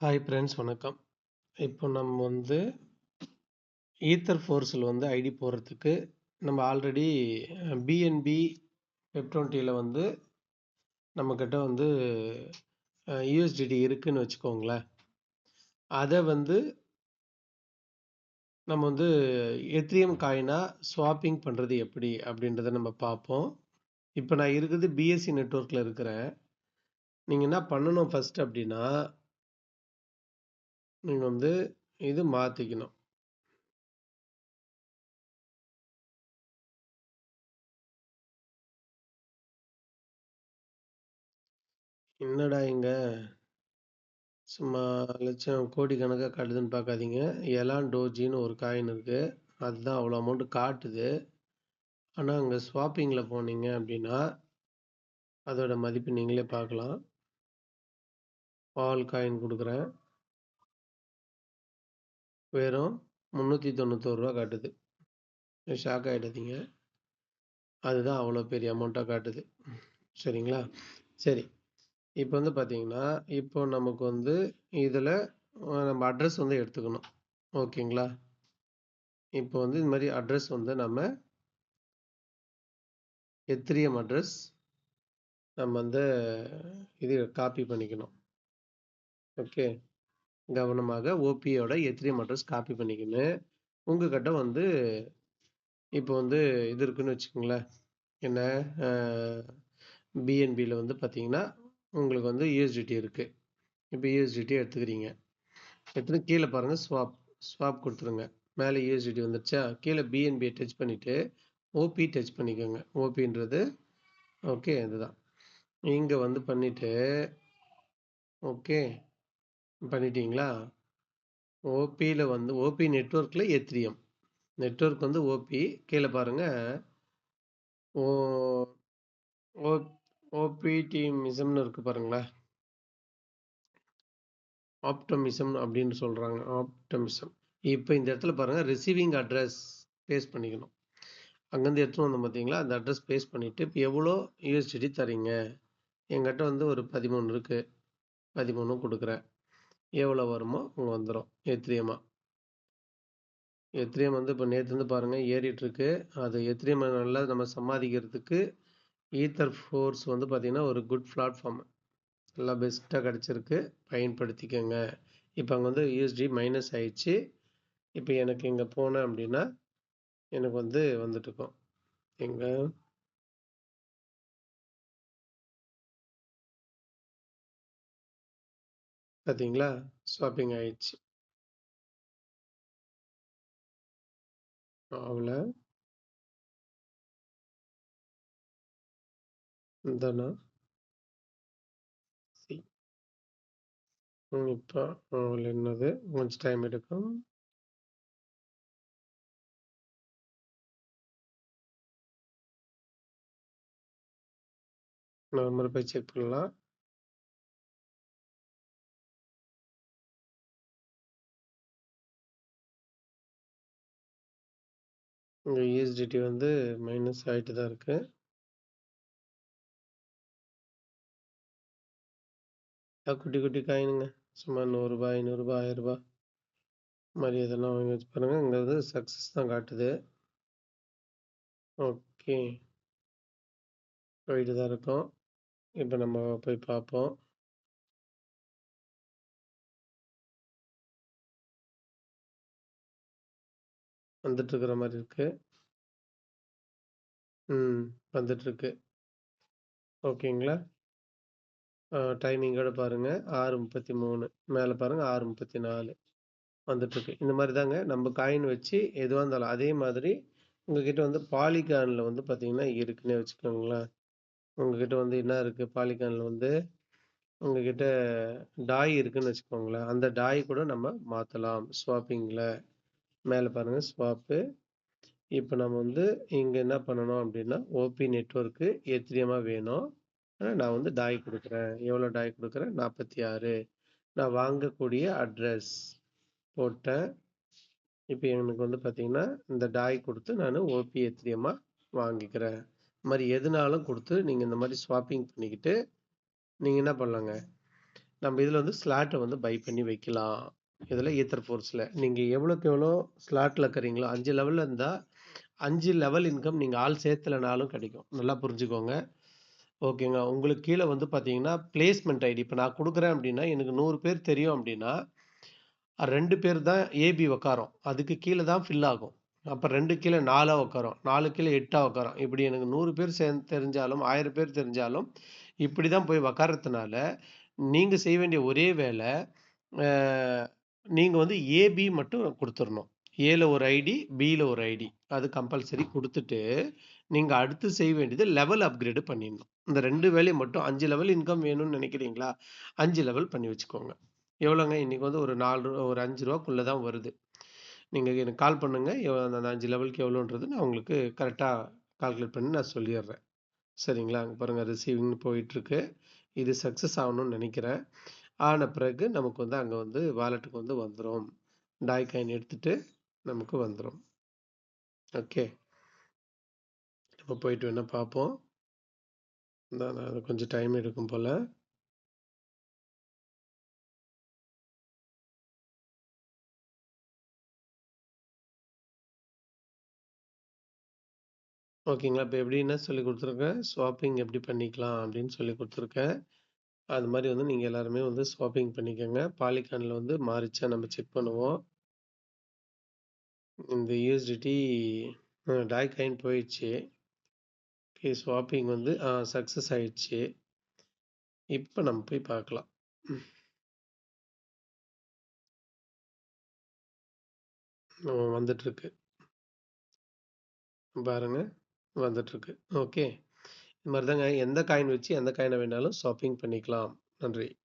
Hi friends வணக்கம். இப்போ நம்ம வந்து ஈத்தர் ஃபோர்ஸில் வந்து ஐடி போடுறதுக்கு நம்ம ஆல்ரெடி பிஎன்பி வெப்20ல வந்து நம்மக்கிட்ட வந்து யூஎஸ்டிடி இருக்குதுன்னு வச்சுக்கோங்களேன். அதை வந்து நம்ம வந்து எத்ரியம் காயினாக ஸ்வாப்பிங் பண்ணுறது எப்படி அப்படின்றத நம்ம பார்ப்போம். இப்போ நான் இருக்கிறது பிஎஸ்சி நெட்வொர்க்கில் இருக்கிறேன். நீங்கள் என்ன பண்ணணும் ஃபஸ்ட் அப்படின்னா நீங்கள் வந்து இது மாற்றிக்கணும் என்னடா இங்க? சும்மா லட்சம் கோடி கணக்காக காட்டுதுன்னு பார்க்காதீங்க எலான் டோஜின்னு ஒரு காயின் இருக்குது அதுதான் அவ்வளோ அமௌண்ட்டு காட்டுது. ஆனால் அங்கே ஸ்வாப்பிங்கில் போனீங்க அப்படின்னா அதோட மதிப்பு நீங்களே பார்க்கலாம் பால் காயின் கொடுக்குறேன். வெறும் முந்நூற்றி தொண்ணூத்தோரு ரூபா காட்டுது ஷாக் ஆகிடாதீங்க அதுதான் அவ்வளோ பெரிய அமௌண்ட்டாக காட்டுது. சரிங்களா? சரி. இப்போ வந்து பார்த்தீங்கன்னா இப்போ நமக்கு வந்து இதில் நம்ம அட்ரஸ் வந்து எடுத்துக்கணும். ஓகேங்களா? இப்போ வந்து இந்த மாதிரி அட்ரஸ் வந்து நம்ம எத்திரியம் அட்ரஸ் நம்ம வந்து இது காப்பி பண்ணிக்கணும். ஓகே? கவனமாக ஓபியோட எத்திரியம் அட்ரஸ் காப்பி பண்ணிக்கணும் உங்ககிட்ட வந்து இப்போ வந்து இது இருக்குன்னு வச்சுக்கோங்களேன். என்ன? பிஎன்பியில் வந்து பார்த்தீங்கன்னா உங்களுக்கு வந்து யூஎஸ்டிடி இருக்குது இப்போ யூஎஸ்டிடி எடுத்துக்கிறீங்க. எடுத்துன்னு கீழே பாருங்கள் ஸ்வாப் ஸ்வாப் கொடுத்துருங்க. மேலே யூஎஸ்டிடி வந்துருச்சா? கீழே பிஎன்பியை டச் பண்ணிவிட்டு ஓபி டச் பண்ணிக்கோங்க. ஓபின்றது ஓகே இதுதான். இங்கே வந்து பண்ணிவிட்டு ஓகே பண்ணிட்டீங்களா? ஓபியில் வந்து ஓபி நெட்ஒர்க்கில் ஏத்ரியம் நெட்ஒர்க் வந்து ஓபி. கீழே பாருங்கள் ஓ ஓ ஓபிடிமிசம்னு இருக்குது பாருங்களேன் ஆப்டமிசம் அப்படின்னு சொல்கிறாங்க ஆப்டமிசம். இப்போ இந்த இடத்துல பாருங்கள் ரிசீவிங் அட்ரஸ் பேஸ் பண்ணிக்கணும். அங்கேருந்து எடுத்துகிட்டு வந்தோம் பார்த்தீங்களா? அந்த அட்ரஸ் பேஸ் பண்ணிவிட்டு இப்போ எவ்வளோ யூஎஸ்டிடி தரீங்க? எங்கிட்ட வந்து ஒரு பதிமூணு இருக்குது பதிமூணும் கொடுக்குறேன். எவ்வளோ வருமோ அங்கே வந்துடும் எத்திரியமாக எத்திரியம் வந்து இப்போ நேற்று வந்து பாருங்கள் ஏறிட்டுருக்கு. அது எத்திரியம் நல்லா நம்ம சம்பாதிக்கிறதுக்கு ஈத்தர் ஃபோர்ஸ் வந்து பார்த்திங்கன்னா ஒரு குட் பிளாட்ஃபார்ம் நல்லா பெஸ்ட்டாக கிடச்சிருக்கு. பயன்படுத்திக்கோங்க. இப்போ அங்கே வந்து யூஎஸ்டி மைனஸ் ஆயிடுச்சு. இப்போ எனக்கு இங்கே போனேன் அப்படின்னா எனக்கு வந்து வந்துட்டுருக்கோம். எங்கள் பார்த்தீங்களா ஸ்வாப்பிங் ஆயிடுச்சு. அவ்வளோ. இந்தாண்ணா. சி இப்போ அவள் என்னது? கொஞ்சம் டைம் எடுக்கும். நம்பர் போய் செக் பண்ணலாம். இங்கே யூஎஸ்டிடி வந்து மைனஸ் ஆகிட்டு தான் இருக்குது குட்டி குட்டி காயினுங்க. சும்மா நூறுரூபா ஐநூறுரூபா ஆயிரரூபா மாதிரி இதெல்லாம் வாங்கி வச்சு பாருங்கள் இங்கே வந்து சக்ஸஸ் தான் காட்டுது. ஓகே. போயிட்டு தான் இருக்கோம். இப்போ நம்ம போய் பார்ப்போம். வந்துட்டுருக்குற மாதிரி இருக்கு. ம். வந்துட்டுருக்கு. ஓகேங்களா? டைமிங்கோட பாருங்கள் ஆறு முப்பத்தி மூணு. மேலே பாருங்கள் ஆறு முப்பத்தி நாலு. வந்துட்டுருக்கு. இந்த மாதிரி தாங்க நம்ம காயின் வச்சு எதுவாக இருந்தாலும் அதே மாதிரி உங்ககிட்ட வந்து பாலிகானில் வந்து பார்த்தீங்கன்னா இருக்குன்னே வச்சுக்கோங்களேன். உங்ககிட்ட வந்து என்ன இருக்குது பாலிகானில் வந்து உங்ககிட்ட டாய் இருக்குன்னு வச்சுக்கோங்களேன். அந்த டாய் கூட நம்ம மாற்றலாம் ஸ்வாப்பிங்கில். மேலே பாருங்கள் ஸ்வாப்பு இப்போ நம்ம வந்து இங்கே என்ன பண்ணணும் அப்படின்னா ஓபி நெட்ஒர்க்கு எத்திரியமாக வேணும். நான் வந்து டாய் கொடுக்குறேன். எவ்வளோ டாய் கொடுக்குறேன்? நாற்பத்தி ஆறு. நான் வாங்கக்கூடிய அட்ரஸ் போட்டேன். இப்போ எனக்கு வந்து பார்த்தீங்கன்னா இந்த டாய் கொடுத்து நான் ஓபி எத்திரியமாக வாங்கிக்கிறேன். இந்த மாதிரி எதுனாலும் கொடுத்து நீங்கள் இந்த மாதிரி ஸ்வாப்பிங் பண்ணிக்கிட்டு நீங்கள் என்ன பண்ணலாங்க? நம்ம இதில் வந்து ஸ்லாட்டை வந்து பை பண்ணி வைக்கலாம். இதில் ஈத்தர் ஃபோர்ஸில் நீங்கள் எவ்வளோக்கு எவ்வளோ ஸ்லாட்டில் இருக்கிறீங்களோ அஞ்சு லெவலில் இருந்தால் அஞ்சு லெவல் இன்கம் நீங்கள் ஆள் சேர்த்துலனாலும் கிடைக்கும். நல்லா புரிஞ்சுக்கோங்க. ஓகேங்க உங்களுக்கு கீழே வந்து பார்த்தீங்கன்னா பிளேஸ்மெண்ட் ஐடி இப்போ நான் கொடுக்குறேன் அப்படின்னா எனக்கு நூறு பேர் தெரியும் அப்படின்னா ரெண்டு பேர் தான் ஏபி உக்காரோம். அதுக்கு கீழே தான் ஃபில் ஆகும். அப்போ ரெண்டு கீழே நாலாக உட்காரோம் நாலு கீழே எட்டாக உக்காரோம். இப்படி எனக்கு நூறு பேர் சே தெரிஞ்சாலும் ஆயிரம் பேர் தெரிஞ்சாலும் இப்படி தான் போய் உக்காரத்துனால நீங்கள் செய்ய வேண்டிய ஒரே வேலை நீங்கள் வந்து ஏபி மட்டும் கொடுத்துடணும் ஏல ஒரு ஐடி பியில் ஒரு ஐடி அது கம்பல்சரி கொடுத்துட்டு நீங்கள் அடுத்து செய்ய வேண்டியது லெவல் அப்கிரேடு பண்ணிடணும். இந்த ரெண்டு வேலையை மட்டும் அஞ்சு லெவல் இன்கம் வேணும்னு நினைக்கிறீங்களா? அஞ்சு லெவல் பண்ணி வச்சுக்கோங்க. எவ்வளோங்க? இன்றைக்கி வந்து ஒரு நாலு ரூபா ஒரு அஞ்சு ரூபாக்குள்ளே தான் வருது. நீங்கள் எனக்கு கால் பண்ணுங்கள் அந்த அஞ்சு லெவலுக்கு எவ்வளோன்றது நான் உங்களுக்கு கரெக்டாக கால்குலேட் பண்ணி நான் சொல்லிடுறேன். சரிங்களா? அங்கே பாருங்கள் ரிசீவிங்னு போயிட்டுருக்கு. இது சக்ஸஸ் ஆகணும்னு நினைக்கிறேன். ஆன பிறகு நமக்கு வந்து அங்கே வந்து வாலெட்டுக்கு வந்து வந்துடும் டாய் காயின் எடுத்துகிட்டு நமக்கு வந்துடும் ஓகே. நம்ம போயிட்டு வேணால் பார்ப்போம் நான் அது கொஞ்சம் டைம் எடுக்கும் போல். ஓகேங்களா இப்போ எப்படின்னா சொல்லி கொடுத்துருக்கேன். ஸ்வாப்பிங் எப்படி பண்ணிக்கலாம் அப்படின்னு சொல்லி கொடுத்துருக்கேன். அது மாதிரி வந்து நீங்கள் எல்லாருமே வந்து ஷாப்பிங் பண்ணிக்கோங்க. பாலிகானில் வந்து மாறிச்சா நம்ம செக் பண்ணுவோம். இந்த யூஎஸ்டிடி டாய் காயின் போயிடுச்சு. ஓகே ஸ்வாப்பிங் வந்து சக்ஸஸ் ஆயிடுச்சு. இப்போ நம்ம போய் பார்க்கலாம். வந்துட்டுருக்கு. பாருங்க வந்துட்டுருக்கு. ஓகே. இது மாதிரி தாங்க எந்த காயின் வச்சு எந்த காயினை வேணாலும் ஷாப்பிங் பண்ணிக்கலாம். நன்றி.